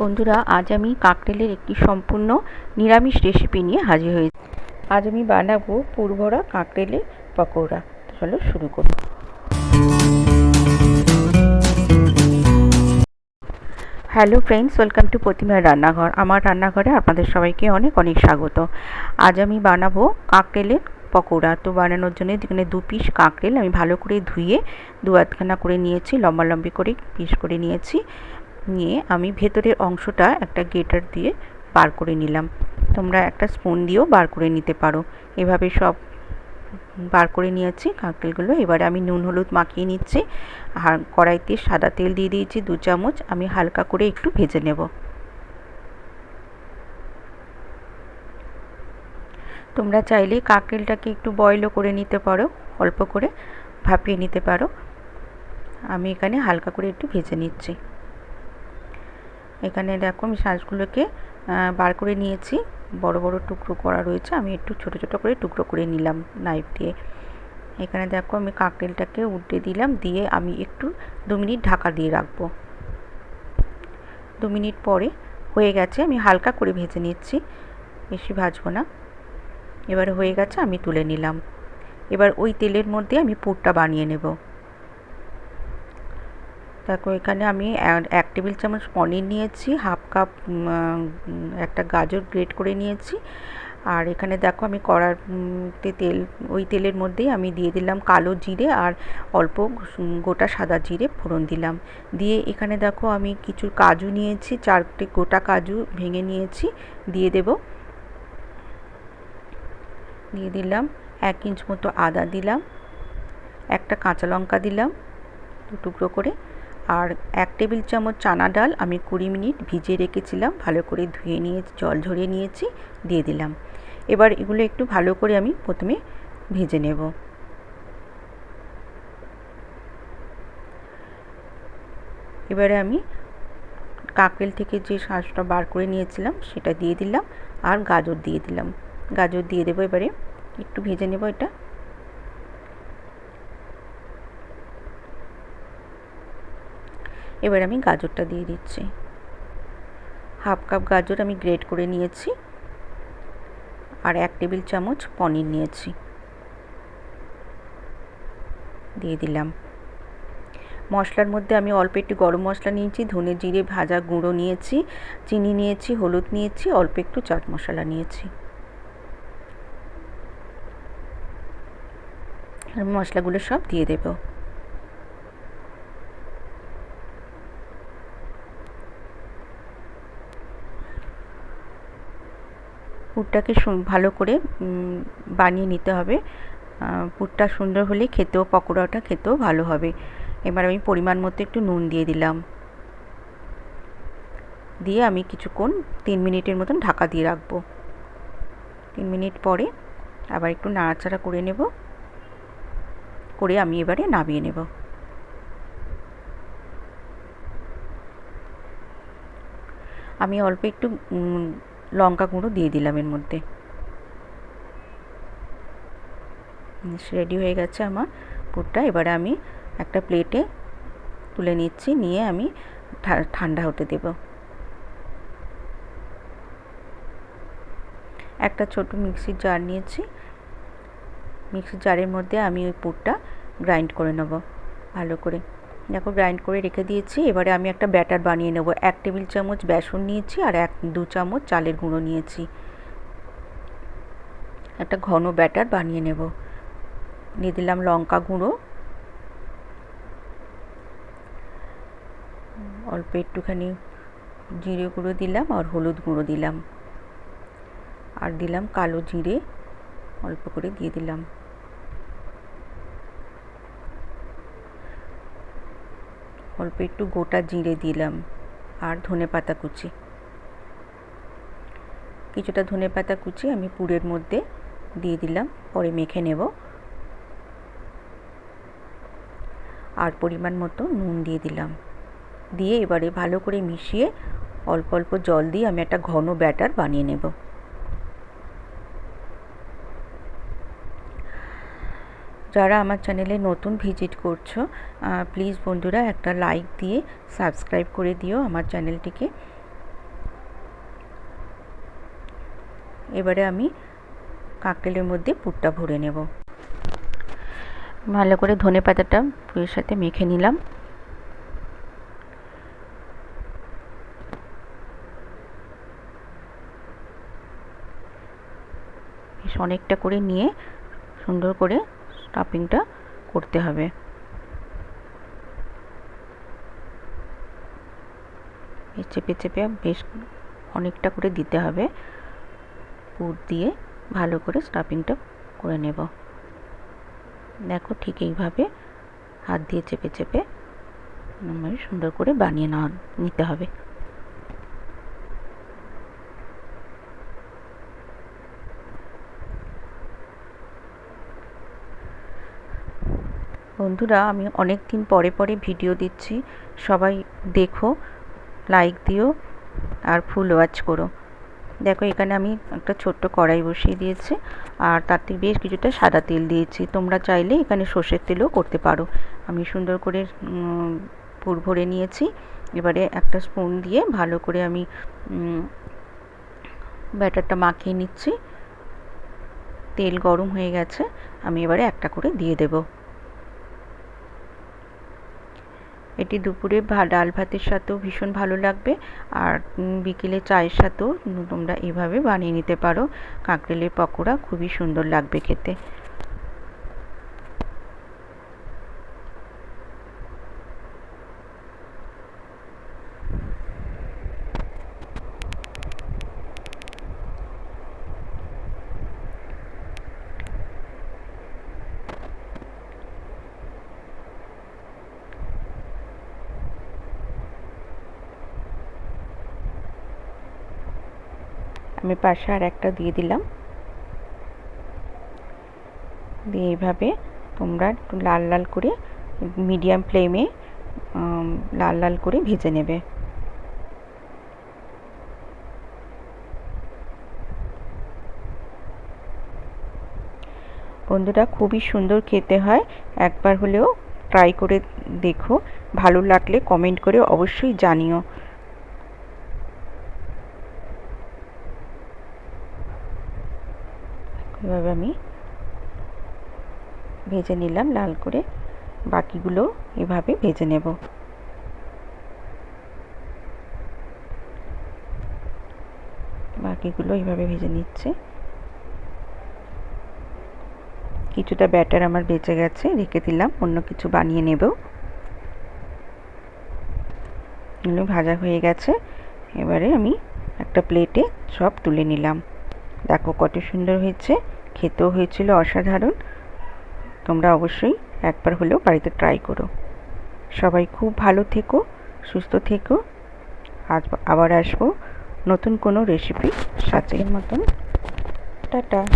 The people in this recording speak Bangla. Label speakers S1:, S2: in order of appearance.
S1: বন্ধুরা, আজ আমি কাকটেলের একটি সম্পূর্ণ নিরামিষ রেসিপি নিয়ে হাজির হয়েছি। আজ আমি বানাবো পুরভরা কাকটেলের পকোড়া। চলো শুরু করি। হ্যালো ফ্রেন্ডস ওয়েলকাম টু প্রতিমার রান্নাঘর। আমার রান্নাঘরে আপনাদের সবাইকে অনেক অনেক স্বাগত। আজ আমি বানাবো কাকটেলের পকোড়া। তো বানানোর জন্য যেখানে দু পিস কাঁকড়েল আমি ভালো করে ধুয়ে দু আধখানা করে নিয়েছি, লম্বা লম্বি করে পিস করে নিয়েছি। নিয়ে আমি ভেতরের অংশটা একটা গেটার দিয়ে বার করে নিলাম। তোমরা একটা স্পুন দিয়েও বার করে নিতে পারো। এভাবে সব বার করে নিয়েছি, কাঁকড়েলগুলো। এবারে আমি নুন, হলুদ মাখিয়ে নিচ্ছি আর কড়াইতে সাদা তেল দিয়ে দিয়েছি, দু চামচ। আমি হালকা করে একটু ভেজে নেব। তোমরা চাইলে কাঁকড়েলটাকে একটু বয়লও করে নিতে পারো, অল্প করে ভাপিয়ে নিতে পারো। আমি এখানে হালকা করে একটু ভেজে নিচ্ছি। এখানে দেখো আমি শাঁসগুলোকে বার করে নিয়েছি। বড় বড় টুকরো করা রয়েছে। আমি একটু ছোট ছোট করে টুকরো করে নিলাম নাইফ দিয়ে। এখানে দেখো আমি কাঁকড়েলটাকে উল্টে দিলাম, দিয়ে আমি একটু দু মিনিট ঢাকা দিয়ে রাখব। দু মিনিট পরে হয়ে গেছে, আমি হালকা করে ভেজে নিচ্ছি। বেশি ভাজবো না। এবারে হয়ে গেছে, আমি তুলে নিলাম। এবার ওই তেলের মধ্যে আমি পুরটা বানিয়ে নেব। দেখো, এখানে আমি এক টেবিল চামচ পনির নিয়েছি, হাফ কাপ একটা গাজর গ্রেট করে নিয়েছি। আর এখানে দেখো, আমি কড়াতে তেল, ওই তেলের মধ্যেই আমি দিয়ে দিলাম কালো জিরে আর অল্প গোটা সাদা জিরে ফোড়ন দিলাম। দিয়ে এখানে দেখো, আমি কিছু কাজু নিয়েছি চারটে গোটা কাজু ভেঙে নিয়েছি, দিয়ে দেব। দিয়ে দিলাম এক ইঞ্চ মতো আদা দিলাম, একটা কাঁচা লঙ্কা দিলাম, দু টুকরো করে। আর এক টেবিল চামচ চানা ডাল আমি কুড়ি মিনিট ভিজিয়ে রেখেছিলাম, ভালো করে ধুয়ে নিয়ে, জল ঝরিয়ে নিয়েছি, দিয়ে দিলাম। এবার এগুলো একটু ভালো করে আমি প্রথমে ভেজে নেব। এবারে আমি কাকরেল থেকে যে শাঁসটা বার করে নিয়েছিলাম, সেটা দিয়ে দিলাম আর গাজর দিয়ে দিলাম। গাজর দিয়ে দেবো এবারে, একটু ভেজে নেব এটা। এবার আমি গাজরটা দিয়ে দিচ্ছি। হাফ কাপ গাজর আমি গ্রেট করে নিয়েছি আর এক টেবিল চামচ পনির নিয়েছি। দিয়ে দিলাম। মশলার মধ্যে আমি অল্প একটু গরম মশলা নিয়েছি, ধনে জিরে, ভাজা গুঁড়ো নিয়েছি, চিনি নিয়েছি, হলুদ নিয়েছি, অল্প একটু চাট মশলা নিয়েছি। আমি মশলাগুলো সব দিয়ে দেবো। পুরটাকে ভালো করে বানিয়ে নিতে হবে। পুরটা সুন্দর হলে খেতেও, পকোড়াটা খেতেও ভালো হবে। এবার আমি পরিমাণ মতো একটু নুন দিয়ে দিলাম। দিয়ে আমি কিছুক্ষণ তিন মিনিটের মতন ঢাকা দিয়ে রাখব। তিন মিনিট পরে আবার একটু নাড়াচাড়া করে নেব। করে আমি এবারে নামিয়ে নেব। আমি অল্প একটু লঙ্কা গুঁড়ো দিয়ে দিলাম এর মধ্যে। রেডি হয়ে গেছে আমার পুরটা। এবারে আমি একটা প্লেটে তুলে নিচ্ছি, নিয়ে আমি ঠান্ডা হতে দেব। একটা ছোট মিক্সির জার নিয়েছি। মিক্সির জারের মধ্যে আমি ওই পুরটা গ্রাইন্ড করে নেব ভালো করে। দেখো গ্রাইন্ড করে রেখে দিয়েছি। এবারে আমি একটা ব্যাটার বানিয়ে নেব। এক টেবিল চামচ বেসন নিয়েছি আর এক, দু চামচ চালের গুঁড়ো নিয়েছি। একটা ঘন ব্যাটার বানিয়ে নেব। দিয়ে দিলাম লঙ্কা গুঁড়ো। অল্প একটুখানি জিরে গুঁড়ো দিলাম আর হলুদ গুঁড়ো দিলাম। আর দিলাম কালো জিরে। অল্প করে দিয়ে দিলাম। অল্প একটু গোটা জিরে দিলাম আর ধনে পাতা কুচি। কিছুটা ধনে পাতা কুচি আমি পুরের মধ্যে দিয়ে দিলাম, পরে মেখে নেব। আর পরিমাণ মতো নুন দিয়ে দিলাম। দিয়ে এবারে ভালো করে মিশিয়ে অল্প অল্প জল দিয়ে আমি একটা ঘন ব্যাটার বানিয়ে নেব। যারা আমার চ্যানেলে নতুন ভিজিট করছ প্লিজ বন্ধুরা একটা লাইক দিয়ে সাবস্ক্রাইব করে দিও আমার চ্যানেলটিকে। এবারে আমি কাকটেলের মধ্যে পুরটা ভরে নেব। ভালো করে ধনে পাতাটা পুরের সাথে মেখে নিলাম। বেশ অনেকটা করে নিয়ে সুন্দর করে স্টাফিংটা করতে হবে। চেপে চেপে বেশ অনেকটা করে দিতে হবে। পুর দিয়ে ভালো করে স্টাফিংটা করে নেব। দেখো ঠিক এইভাবে হাত দিয়ে চেপে চেপে সুন্দর করে বানিয়ে নেওয়া, নিতে হবে। বন্ধুরা, আমি অনেক দিন পরে পরে ভিডিও দিচ্ছি। সবাই দেখো লাইক দিও আর ফুল ওয়াচ করো। দেখো, এখানে আমি একটা ছোট্ট কড়াই বসিয়ে দিয়েছি আর তাতে বেশ কিছুটা সাদা তেল দিয়েছি। তোমরা চাইলে এখানে সর্ষের তেলও করতে পারো। আমি সুন্দর করে পুর ভরে নিয়েছি। এবারে একটা স্পুন দিয়ে ভালো করে আমি ব্যাটারটা মাখিয়ে নিচ্ছি। তেল গরম হয়ে গেছে। আমি এবারে একটা করে দিয়ে দেবো। এটি দুপুরে ডাল ভাতের সাথেও ভীষণ ভালো লাগবে। আর বিকেলে চায়ের সাথেও তোমরা এভাবে বানিয়ে নিতে পারো। কাঁকরেলের পকোড়া খুবই সুন্দর লাগবে খেতে। আমি পাশে আর একটা দিয়ে দিলাম। দিয়ে এইভাবে তোমরা একটু লাল লাল করে মিডিয়াম ফ্লেমে লাল লাল করে ভেজে নেবে। বন্ধুরা খুবই সুন্দর খেতে হয়। একবার হলেও ট্রাই করে দেখো। ভালো লাগলে কমেন্ট করে অবশ্যই জানিও। এভাবে আমি ভেজে নিলাম লাল করে। বাকিগুলো এভাবে ভেজে নেব। বাকিগুলো এভাবে ভেজে নিচ্ছে। কিছুটা ব্যাটার আমার বেঁচে গেছে, রেখে দিলাম, অন্য কিছু বানিয়ে নেব। ভাজা হয়ে গেছে। এবারে আমি একটা প্লেটে সব তুলে নিলাম। দেখো কত সুন্দর হয়েছে। খেতেও হয়েছিল অসাধারণ। তোমরা অবশ্যই একবার হলেও বাড়িতে ট্রাই করো। সবাই খুব ভালো থেকো, সুস্থ থেকো। আজ আবার আসব নতুন কোনো রেসিপি সাথে। মতন, টাটা।